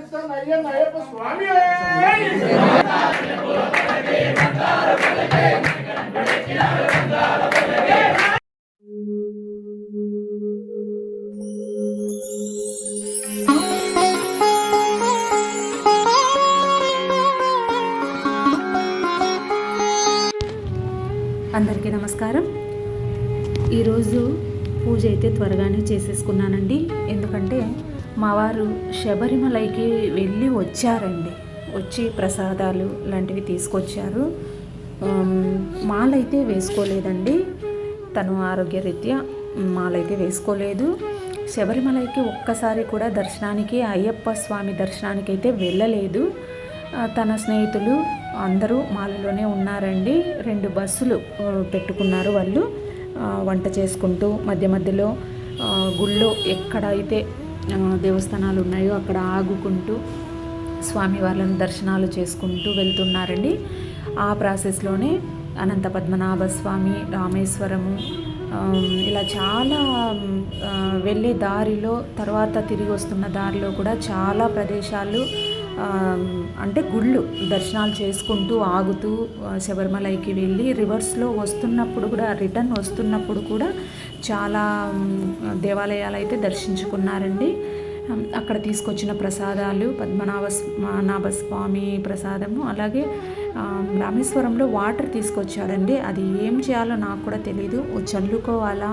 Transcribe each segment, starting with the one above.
ఆశిస్తున్న అయ్యన్న అయ్యప్ప స్వామి అందరికీ నమస్కారం. ఈరోజు పూజ అయితే త్వరగానే చేసేసుకున్నానండి. ఎందుకంటే మా వారు శబరిమలైకి వెళ్ళి వచ్చారండి. వచ్చి ప్రసాదాలు లాంటివి తీసుకొచ్చారు. మాలైతే వేసుకోలేదండి. తను ఆరోగ్యరీత్యా మాలైతే వేసుకోలేదు. శబరిమలైకి ఒక్కసారి కూడా దర్శనానికి అయ్యప్ప స్వామి దర్శనానికి అయితే వెళ్ళలేదు తన స్నేహితులు అందరూ మాలలోనే ఉన్నారండి. రెండు బస్సులు పెట్టుకున్నారు వాళ్ళు. వంట చేసుకుంటూ మధ్య మధ్యలో గుళ్ళో ఎక్కడైతే దేవస్థానాలు ఉన్నాయో అక్కడ ఆగుకుంటూ స్వామి వాళ్ళని దర్శనాలు చేసుకుంటూ వెళ్తున్నారండి. ఆ ప్రాసెస్లోనే అనంత పద్మనాభ స్వామి రామేశ్వరము ఇలా చాలా వెళ్ళే దారిలో తర్వాత తిరిగి వస్తున్న దారిలో కూడా చాలా ప్రదేశాలు అంటే గుళ్ళు దర్శనాలు చేసుకుంటూ ఆగుతూ శబరిమలైకి వెళ్ళి రివర్స్లో వస్తున్నప్పుడు కూడా రిటర్న్ వస్తున్నప్పుడు కూడా చాలా దేవాలయాలు అయితే దర్శించుకున్నారండి. అక్కడ తీసుకొచ్చిన ప్రసాదాలు పద్మనాభ నాభ స్వామి ప్రసాదము అలాగే రామేశ్వరంలో వాటర్ తీసుకొచ్చాడండి అది ఏం చేయాలో నాకు కూడా తెలియదు చల్లుకోవాలా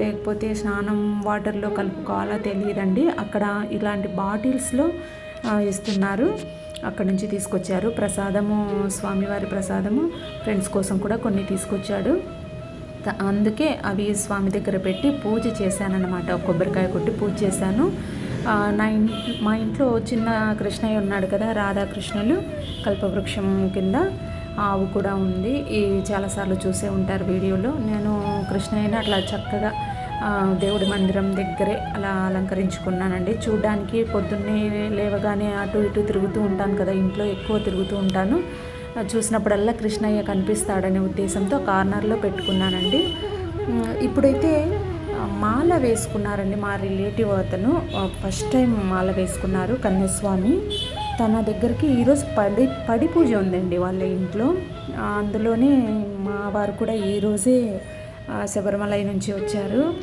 లేకపోతే స్నానం వాటర్లో కలుపుకోవాలా తెలియదండి. అక్కడ ఇలాంటి బాటిల్స్లో ఇస్తున్నారు. అక్కడి నుంచి తీసుకొచ్చారు. ప్రసాదము స్వామివారి ప్రసాదము ఫ్రెండ్స్ కోసం కూడా కొన్ని తీసుకొచ్చాడు. అందుకే అవి స్వామి దగ్గర పెట్టి పూజ చేశానన్నమాట. కొబ్బరికాయ కొట్టి పూజ చేశాను. నా ఇంట్లో మా ఇంట్లో చిన్న కృష్ణయ్య ఉన్నాడు కదా రాధాకృష్ణులు కల్పవృక్షం కింద ఆవు కూడా ఉంది. ఈ చాలాసార్లు చూసే ఉంటారు వీడియోలో. నేను కృష్ణయ్యని అట్లా చక్కగా దేవుడి మందిరం దగ్గరే అలా అలంకరించుకున్నానండి. చూడ్డానికి పొద్దున్నే లేవగానే అటు ఇటు తిరుగుతూ ఉంటాను కదా ఇంట్లో ఎక్కువ తిరుగుతూ ఉంటాను. చూసినప్పుడల్లా కృష్ణయ్య కనిపిస్తాడనే ఉద్దేశంతో కార్నర్లో పెట్టుకున్నానండి. ఇప్పుడైతే మాల వేసుకున్నారండి మా రిలేటివ్ అతను. ఫస్ట్ టైం మాల వేసుకున్నారు కన్యస్వామి. తన దగ్గరికి ఈరోజు పడి పడి పూజ ఉందండి వాళ్ళ ఇంట్లో. అందులోనే మా వారు కూడా ఈరోజే ఆ, శబరిమలై నుంచి వచ్చారు.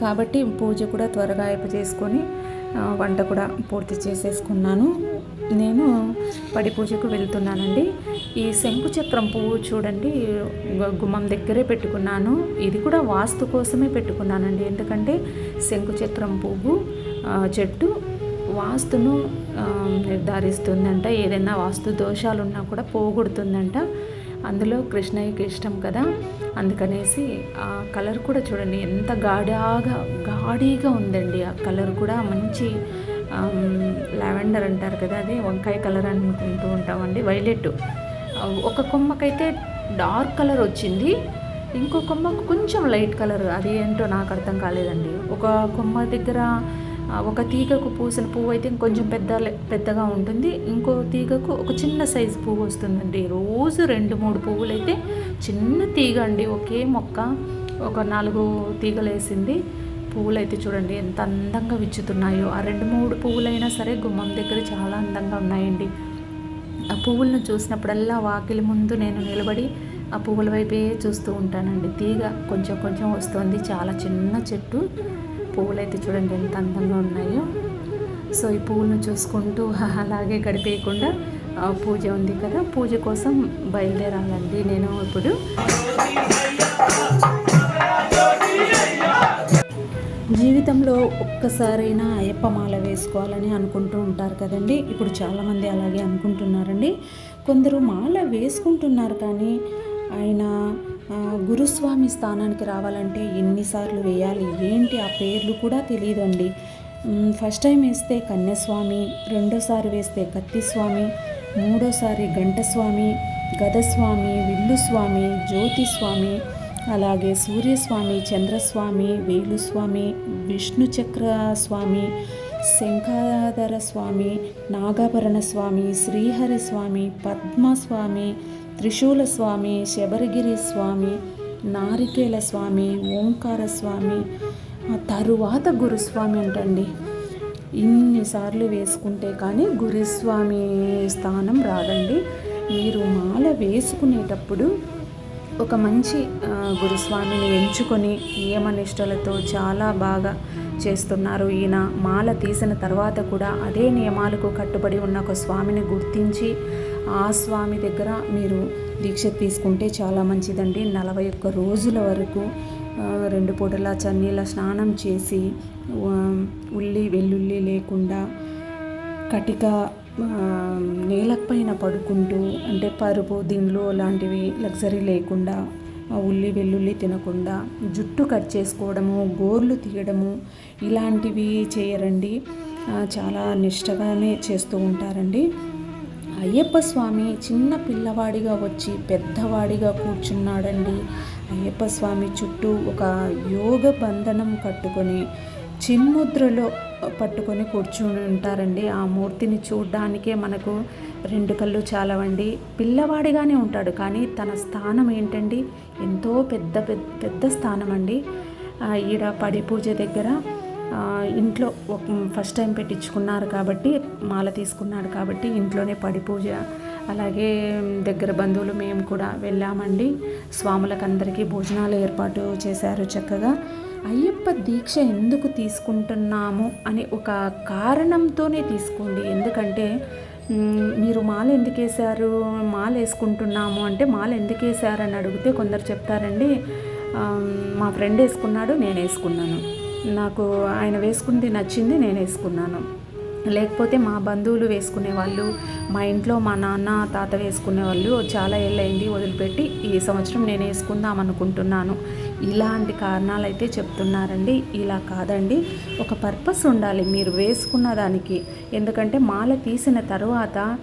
కాబట్టి పూజ కూడా త్వరగా అయిపో చేసుకొని వంట కూడా పూర్తి చేసేసుకున్నాను. నేను పడి పూజకు వెళ్తున్నానండి. ఈ శంకుచక్రం పువ్వు చూడండి గుమ్మం దగ్గరే పెట్టుకున్నాను. ఇది కూడా వాస్తు కోసమే పెట్టుకున్నానండి. ఎందుకంటే శంకుచక్రం పువ్వు చెట్టు వాస్తును నిర్ధారిస్తుందంట. ఏదైనా వాస్తు దోషాలు ఉన్నా కూడా పోగొడుతుందంట. అందులో కృష్ణయ్యకి ఇష్టం కదా. అందుకనేసి ఆ కలర్ కూడా చూడండి ఎంత గాఢాగా గాఢీగా ఉందండి. ఆ కలర్ కూడా మంచి లావెండర్ అంటారు కదా అది వంకాయ కలర్ అనుకుంటూ ఉంటామండి. వైలెట్. ఒక కొమ్మకైతే డార్క్ కలర్ వచ్చింది. ఇంకో కొమ్మకు కొంచెం లైట్ కలర్ అది ఏంటో నాకు అర్థం కాలేదండి. ఒక కొమ్మ దగ్గర ఒక తీగకు పూసిన పువ్వు అయితే ఇంకొంచెం పెద్ద పెద్దగా ఉంటుంది. ఇంకో తీగకు ఒక చిన్న సైజు పువ్వు వస్తుందండి. రోజు రెండు మూడు పువ్వులు అయితే చిన్న తీగ అండి. ఒకే మొక్క ఒక నాలుగు తీగలు వేసింది పువ్వులు అయితే చూడండి ఎంత అందంగా విచ్చుతున్నాయో. ఆ రెండు మూడు పువ్వులైనా సరే గుమ్మం దగ్గర చాలా అందంగా ఉన్నాయండి. ఆ పువ్వులను చూసినప్పుడల్లా వాకిలి ముందు నేను నిలబడి ఆ పువ్వుల వైపే చూస్తూ ఉంటానండి. తీగ కొంచెం కొంచెం వస్తుంది. చాలా చిన్న చెట్టు. పువ్వులు అయితే చూడండి ఎంత అందంగా ఉన్నాయో. సో ఈ పువ్వులను చూసుకుంటూ అలాగే గడిపేయకుండా పూజ ఉంది కదా. పూజ కోసం బయలుదేరాలండి నేను ఇప్పుడు. జీవితంలో ఒక్కసారైనా అయ్యప్ప మాల వేసుకోవాలని అనుకుంటూ ఉంటారు కదండి. ఇప్పుడు చాలామంది అలాగే అనుకుంటున్నారండి. కొందరు మాల వేసుకుంటున్నారు కానీ ఆయన గురుస్వామి స్థానానికి రావాలంటే ఎన్నిసార్లు వేయాలి? ఏంటి ఆ పేర్లు కూడా తెలియదండి ఫస్ట్ టైం వేస్తే కన్యస్వామి రెండోసారి వేస్తే కత్తిస్వామి మూడోసారి గంటస్వామి గదస్వామి విల్లుస్వామి జ్యోతిస్వామి అలాగే సూర్యస్వామి చంద్రస్వామి వేలుస్వామి విష్ణు చక్ర స్వామి శంఖాధర స్వామి నాగాభరణ స్వామి శ్రీహరి స్వామి పద్మస్వామి త్రిశూల స్వామి శబరిగిరి స్వామి నారికేల స్వామి ఓంకార స్వామి తరువాత గురుస్వామి అంటండి. ఇన్నిసార్లు వేసుకుంటే కానీ గురుస్వామి స్థానం రాదండి. మీరు మాల వేసుకునేటప్పుడు ఒక మంచి గురుస్వామిని ఎంచుకొని నియమనిష్టలతో చాలా బాగా చేస్తున్నారు. ఈయన మాల తీసిన తర్వాత కూడా అదే నియమాలకు కట్టుబడి ఉన్న ఒక స్వామిని గుర్తించి ఆ స్వామి దగ్గర మీరు దీక్ష తీసుకుంటే చాలా మంచిదండి. నలభై ఒక్క రోజుల వరకు రెండు పూటల చన్నీళ్ళ స్నానం చేసి ఉల్లి వెల్లుల్లి లేకుండా కటిక నేలపైన పడుకుంటూ అంటే పరుపు దిండ్లు లాంటివి లగ్జరీ లేకుండా ఉల్లి వెల్లుల్లి తినకుండా జుట్టు కట్ చేసుకోవడము గోర్లు తీయడము ఇలాంటివి చేయరండి. చాలా నిష్టగానే చేస్తూ ఉంటారండి. అయ్యప్ప స్వామి చిన్న పిల్లవాడిగా వచ్చి పెద్దవాడిగా కూర్చున్నాడండి. అయ్యప్ప స్వామి చుట్టూ ఒక యోగ బంధనం కట్టుకొని చిన్ముద్రలో పట్టుకొని కూర్చుని ఉంటారండి. ఆ మూర్తిని చూడడానికే మనకు రెండు కళ్ళు చాలవండి. పిల్లవాడిగానే ఉంటాడు కానీ తన స్థానం ఏంటండి? ఎంతో పెద్ద పెద్ద పెద్ద స్థానం అండి ఈడ పడి పూజ దగ్గర ఇంట్లో ఒక- ఫస్ట్ టైం పెట్టించుకున్నారు కాబట్టి మాల తీసుకున్నాడు కాబట్టి ఇంట్లోనే పడి పూజ. అలాగే దగ్గర బంధువులు మేము కూడా వెళ్ళామండి. స్వాములకు అందరికీ భోజనాలు ఏర్పాటు చేశారు చక్కగా. అయ్యప్ప దీక్ష ఎందుకు తీసుకుంటున్నాము అని ఒక కారణంతోనే తీసుకోండి. ఎందుకంటే మీరు మాల ఎందుకు వేశారు? మాల వేసుకుంటున్నాము అంటే మాల ఎందుకు వేసారని అడిగితే కొందరు చెప్తారండి మా ఫ్రెండ్ వేసుకున్నాడు నేను వేసుకున్నాను. నాకు ఆయన వేసుకుంది నచ్చింది నేను వేసుకున్నాను. లేకపోతే మా బంధువులు వేసుకునే వాళ్ళు మా ఇంట్లో మా నాన్న తాత వేసుకునే వాళ్ళు చాలా ఏళ్ళైంది వదిలిపెట్టి ఈ సంవత్సరం నేను వేసుకుందాం అనుకుంటున్నాను. ఇలాంటి కారణాలు అయితే చెప్తున్నారండి. ఇలా కాదండి. ఒక పర్పస్ ఉండాలి. మీరు వేసుకున్న దానికి. ఎందుకంటే మాల తీసిన తర్వాత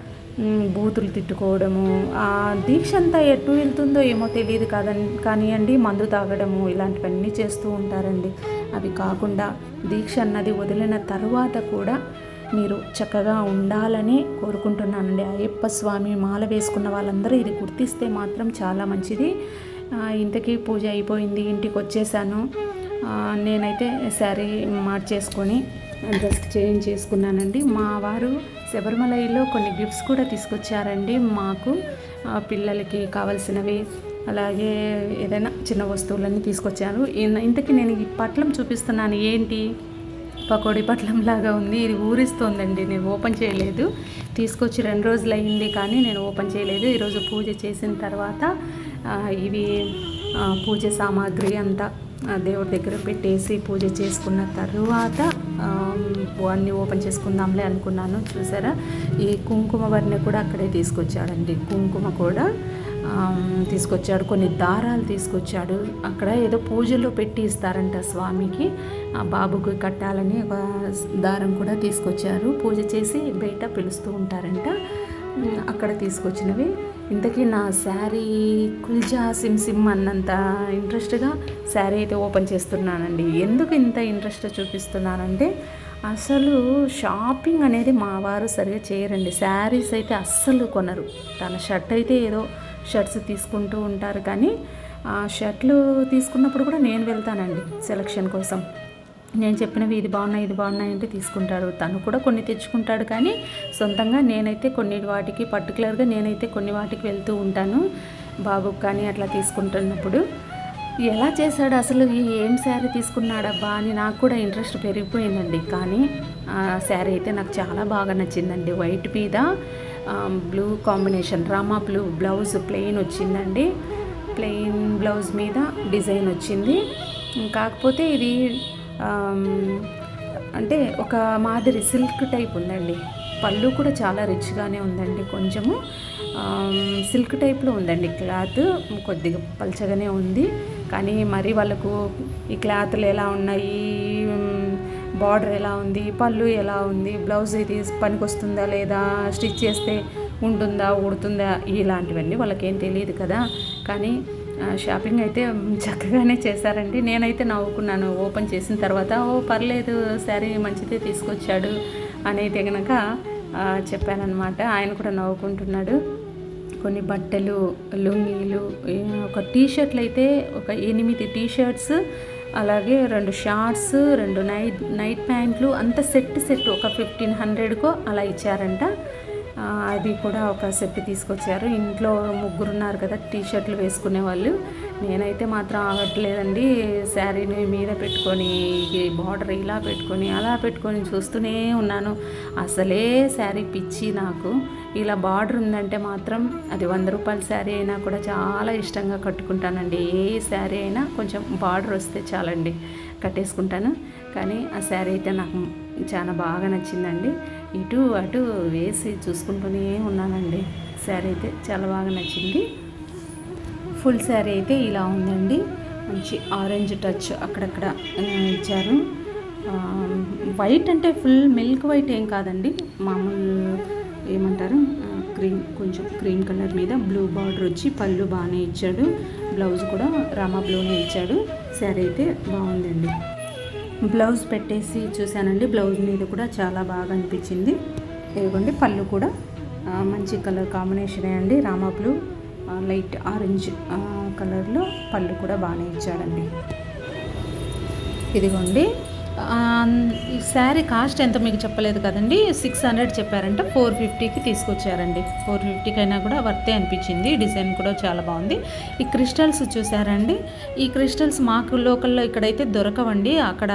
బూతులు తిట్టుకోవడము ఆ దీక్ష అంతా ఎటు వెళ్తుందో ఏమో తెలియదు కాదని కానివ్వండి మందు తాగడము ఇలాంటివన్నీ చేస్తూ ఉంటారండి. అవి కాకుండా దీక్ష అన్నది వదిలిన తర్వాత కూడా మీరు చక్కగా ఉండాలని కోరుకుంటున్నానండి. అయ్యప్ప స్వామి మాల వేసుకున్న వాళ్ళందరూ ఇది గుర్తిస్తే మాత్రం చాలా మంచిది. ఇంతకీ పూజ అయిపోయింది ఇంటికి వచ్చేసాను. నేనైతే శారీ మార్చేసుకొని డ్రెస్ చేంజ్ చేసుకున్నానండి. మా వారు శబరిమలైలో కొన్ని గిఫ్ట్స్ కూడా తీసుకొచ్చారండి మాకు. పిల్లలకి కావాల్సినవి అలాగే ఏదైనా చిన్న వస్తువులన్నీ తీసుకొచ్చారు. ఇంతకీ నేను ఈ పట్లం చూపిస్తున్నాను ఏంటి? పకోడీ పట్లం లాగా ఉంది. ఇది ఊరిస్తోందండి. నేను ఓపెన్ చేయలేదు. తీసుకొచ్చి రెండు రోజులు అయింది కానీ నేను ఓపెన్ చేయలేదు. ఈరోజు పూజ చేసిన తర్వాత ఇవి పూజ సామాగ్రి అంతా దేవుడి దగ్గర పెట్టేసి పూజ చేసుకున్న తర్వాత అన్నీ ఓపెన్ చేసుకుందాంలే అనుకున్నాను. చూసారా? ఈ కుంకుమ వర్ణి కూడా అక్కడే తీసుకొచ్చాడండి. కుంకుమ కూడా తీసుకొచ్చాడు కొన్ని దారాలు తీసుకొచ్చాడు. అక్కడ ఏదో పూజలో పెట్టి ఇస్తారంట స్వామికి. ఆ బాబుకి కట్టాలని ఒక దారం కూడా తీసుకొచ్చారు. పూజ చేసి బయట పిలుస్తూ ఉంటారంట. అక్కడ తీసుకొచ్చినవి. ఇంతకీ నా శారీ కుల్జా సిమ్ సిమ్ అన్నంత ఇంట్రెస్ట్గా శారీ అయితే ఓపెన్ చేస్తున్నానండి. ఎందుకు ఇంత ఇంట్రెస్ట్ చూపిస్తున్నానంటే అసలు షాపింగ్ అనేది మా వారు సరిగా చేయరండి. శారీస్ అయితే అస్సలు కొనరు. తన షర్ట్ అయితే ఏదో షర్ట్స్ తీసుకుంటూ ఉంటారు. కానీ ఆ షర్ట్లు తీసుకున్నప్పుడు కూడా నేను వెళ్తానండి సెలక్షన్ కోసం. నేను చెప్పినవి ఇది బాగున్నాయి ఇది బాగున్నాయి అంటే తీసుకుంటాడు తను కూడా కొన్ని తెచ్చుకుంటాడు కానీ సొంతంగా నేనైతే కొన్ని వాటికి పర్టికులర్గా నేనైతే కొన్ని వాటికి వెళ్తూ ఉంటాను బాబుకి కానీ అట్లా తీసుకుంటున్నప్పుడు. ఎలా చేశాడు అసలు? ఏం శారీ తీసుకున్నాడబ్బా అని నాకు కూడా ఇంట్రెస్ట్ పెరిగిపోయిందండి. కానీ ఆ శారీ అయితే నాకు చాలా బాగా నచ్చిందండి. వైట్ మీద బ్లూ కాంబినేషన్ రామా బ్లూ బ్లౌజ్ ప్లెయిన్ వచ్చిందండి. ప్లెయిన్ బ్లౌజ్ మీద డిజైన్ వచ్చింది. కాకపోతే ఇది అంటే ఒక మాదిరి సిల్క్ టైప్ ఉందండి. పళ్ళు కూడా చాలా రిచ్గానే ఉందండి కొంచెము. సిల్క్ టైప్లో ఉందండి క్లాత్. కొద్దిగా పల్చగానే ఉంది. కానీ మరి వాళ్ళకు ఈ క్లాత్లు ఎలా ఉన్నాయి? బార్డర్ ఎలా ఉంది పళ్ళు ఎలా ఉంది బ్లౌజ్ ఇది పనికొస్తుందా లేదా స్టిచ్ చేస్తే ఉంటుందా ఊడుతుందా ఇలాంటివన్నీ వాళ్ళకేం తెలియదు కదా. కానీ షాపింగ్ అయితే చక్కగానే చేశారండి. నేనైతే నవ్వుకున్నాను. ఓపెన్ చేసిన తర్వాత ఓ పర్లేదు శారీ మంచిదే తీసుకొచ్చాడు అని అయితే కనుక చెప్పానన్నమాట. ఆయన కూడా నవ్వుకుంటున్నాడు. కొన్ని బట్టలు లుంగీలు ఒక టీ షర్ట్లు అయితే ఒక ఎనిమిది టీ షర్ట్స్ అలాగే రెండు షార్ట్స్ రెండు నైట్ నైట్ ప్యాంట్లు అంత సెట్ సెట్ ఒక ఫిఫ్టీన్ హండ్రెడ్కో అలా ఇచ్చారంట. అది కూడా ఒక సెట్ తీసుకొచ్చారు. ఇంట్లో ముగ్గురు ఉన్నారు కదా టీ షర్ట్లు వేసుకునే వాళ్ళు. నేనైతే మాత్రం ఆగట్లేదండి. శారీని మీద పెట్టుకొని బార్డర్ ఇలా పెట్టుకొని అలా పెట్టుకొని చూస్తూనే ఉన్నాను. అసలే శారీ పిచ్చి నాకు. ఇలా బార్డర్ ఉందంటే మాత్రం అది వంద రూపాయల శారీ అయినా కూడా చాలా ఇష్టంగా కట్టుకుంటానండి. ఏ శారీ అయినా కొంచెం బార్డర్ వస్తే చాలండి. కట్టేసుకుంటాను. కానీ ఆ శారీ అయితే నాకు చాలా బాగా నచ్చిందండి. ఇటు అటు వేసి చూసుకుంటూనే ఉన్నానండి. శారీ అయితే చాలా బాగా నచ్చింది. ఫుల్ శారీ అయితే ఇలా ఉందండి. మంచి ఆరెంజ్ టచ్ అక్కడక్కడ ఇచ్చారు. వైట్ అంటే ఫుల్ మిల్క్ వైట్ ఏం కాదండి. మామూలు ఏమంటారు? క్రీమ్ కొంచెం క్రీమ్ కలర్ మీద బ్లూ బార్డర్ వచ్చి పళ్ళు బాగానే ఇచ్చాడు. బ్లౌజ్ కూడా రామా బ్లూనే ఇచ్చాడు. శారీ అయితే బాగుందండి. బ్లౌజ్ పెట్టేసి చూశానండి. బ్లౌజ్ మీద కూడా చాలా బాగా అనిపించింది. ఇదిగోండి పళ్ళు కూడా. మంచి కలర్ కాంబినేషన్ అండి. రామా బ్లూ లైట్ ఆరెంజ్ కలర్లో పళ్ళు కూడా బాగానే ఇచ్చాడండి. ఇదిగోండి శారీ కాస్ట్ ఎంత మీకు చెప్పలేదు కదండి? సిక్స్ హండ్రెడ్ చెప్పారంట. ఫోర్ ఫిఫ్టీకి తీసుకొచ్చారండి. ఫోర్ ఫిఫ్టీకి అయినా కూడా వర్తే అనిపించింది. డిజైన్ కూడా చాలా బాగుంది. ఈ క్రిస్టల్స్ చూసారండి. ఈ క్రిస్టల్స్ మాకు లోకల్లో ఇక్కడైతే దొరకవండి. అక్కడ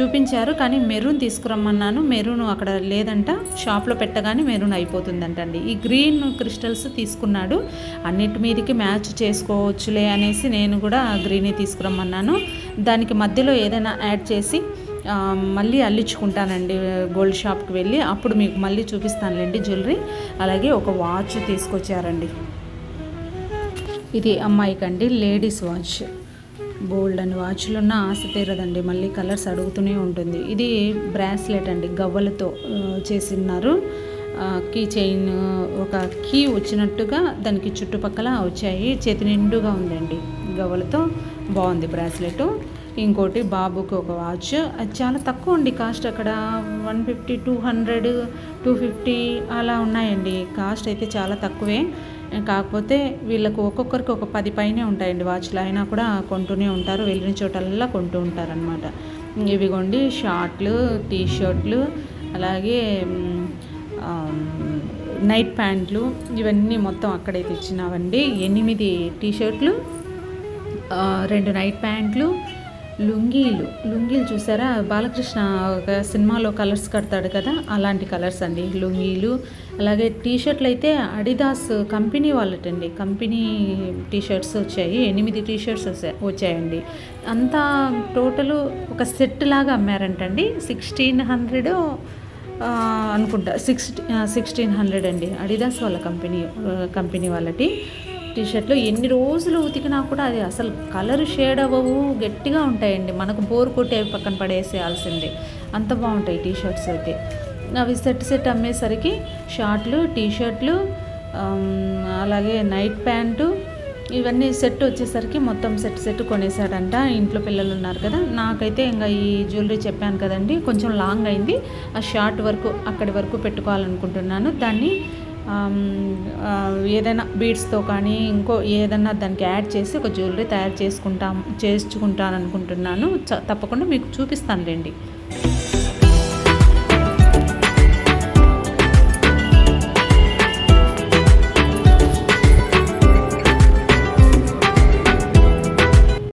చూపించారు. కానీ మెరూన్ తీసుకురమ్మన్నాను. మెరూన్ అక్కడ లేదంట. షాప్లో పెట్టగానే మెరూన్ అయిపోతుందంట అండి ఈ గ్రీన్ క్రిస్టల్స్ తీసుకున్నాడు. అన్నిటి మీదకి మ్యాచ్ చేసుకోవచ్చులే అనేసి నేను కూడా గ్రీనే తీసుకురమ్మన్నాను. దానికి మధ్యలో ఏదైనా యాడ్ చేసి మళ్ళీ అల్లించుకుంటానండి గోల్డ్ షాప్కి వెళ్ళి. అప్పుడు మీకు మళ్ళీ చూపిస్తానులేండి జ్యువెలరీ. అలాగే ఒక వాచ్ తీసుకొచ్చారండి. ఇది అమ్మాయికండి లేడీస్ వాచ్. బోల్డ్ అని వాచ్లు ఉన్న ఆశ తీరదండి. మళ్ళీ కలర్స్ అడుగుతూనే ఉంటుంది. ఇది బ్రాస్లెట్ అండి గవ్వలతో చేసినారు చేసిన్నారు. కీ చైన్ ఒక కీ వచ్చినట్టుగా దానికి చుట్టుపక్కల వచ్చాయి. చేతి నిండుగా ఉందండి గవ్వలతో. బాగుంది బ్రాస్లెట్. ఇంకోటి బాబుకి ఒక వాచ్. అది చాలా తక్కువ అండి కాస్ట్ అక్కడ. One fifty two hundred two fifty అలా ఉన్నాయండి. కాస్ట్ అయితే చాలా తక్కువే. కాకపోతే వీళ్ళకు ఒక్కొక్కరికి ఒక పది పైనే ఉంటాయండి వాచ్లు. అయినా కూడా కొంటూనే ఉంటారు. వెళ్ళిన చోటల్లా కొంటూ ఉంటారనమాట ఇవిగోండి షార్ట్లు టీ షర్ట్లు అలాగే నైట్ ప్యాంట్లు. ఇవన్నీ మొత్తం అక్కడే తెచ్చినావండి. ఎనిమిది టీ షర్ట్లు రెండు నైట్ ప్యాంట్లు లుంగీలు. లుంగీలు చూసారా? బాలకృష్ణ ఒక సినిమాలో కలర్స్ కడతాడు కదా? అలాంటి కలర్స్ అండి. లుంగీలు అలాగే టీషర్ట్లు అయితే అడిదాస్ కంపెనీ వాళ్ళటండి. కంపెనీ టీషర్ట్స్ వచ్చాయి. ఎనిమిది టీషర్ట్స్ వచ్చాయండి. అంతా టోటలు ఒక సెట్ లాగా అమ్మారంటండి. సిక్స్టీన్ హండ్రెడ్ అనుకుంటా. సిక్స్టీ సిక్స్టీన్ హండ్రెడ్ అండి. అడిదాస్ వాళ్ళ కంపెనీ కంపెనీ వాళ్ళటి. టీ షర్ట్లు ఎన్ని రోజులు ఉతికినా కూడా అది అసలు కలర్ షేడ్ అవ్వవు గట్టిగా ఉంటాయండి. మనకు బోర్ కొట్టి అవి పక్కన పడేసేయాల్సిందే. అంత బాగుంటాయి టీ షర్ట్స్ అయితే. అవి సెట్ సెట్ అమ్మేసరికి షార్ట్లు టీషర్ట్లు అలాగే నైట్ ప్యాంటు ఇవన్నీ సెట్ వచ్చేసరికి మొత్తం సెట్ సెట్ కొనేసాడంట ఇంట్లో పిల్లలు ఉన్నారు కదా. నాకైతే ఇంకా ఈ జ్యువెలరీ చెప్పాను కదండి. కొంచెం లాంగ్ అయింది. ఆ షార్ట్ వరకు అక్కడి వరకు పెట్టుకోవాలనుకుంటున్నాను. దాన్ని ఏదైనా బీడ్స్తో కానీ ఇంకో ఏదైనా దానికి యాడ్ చేసి ఒక జ్యువెలరీ తయారు చేసుకుంటాం చేసుకుంటాను అనుకుంటున్నాను చ- తప్పకుండా మీకు చూపిస్తానులేండి.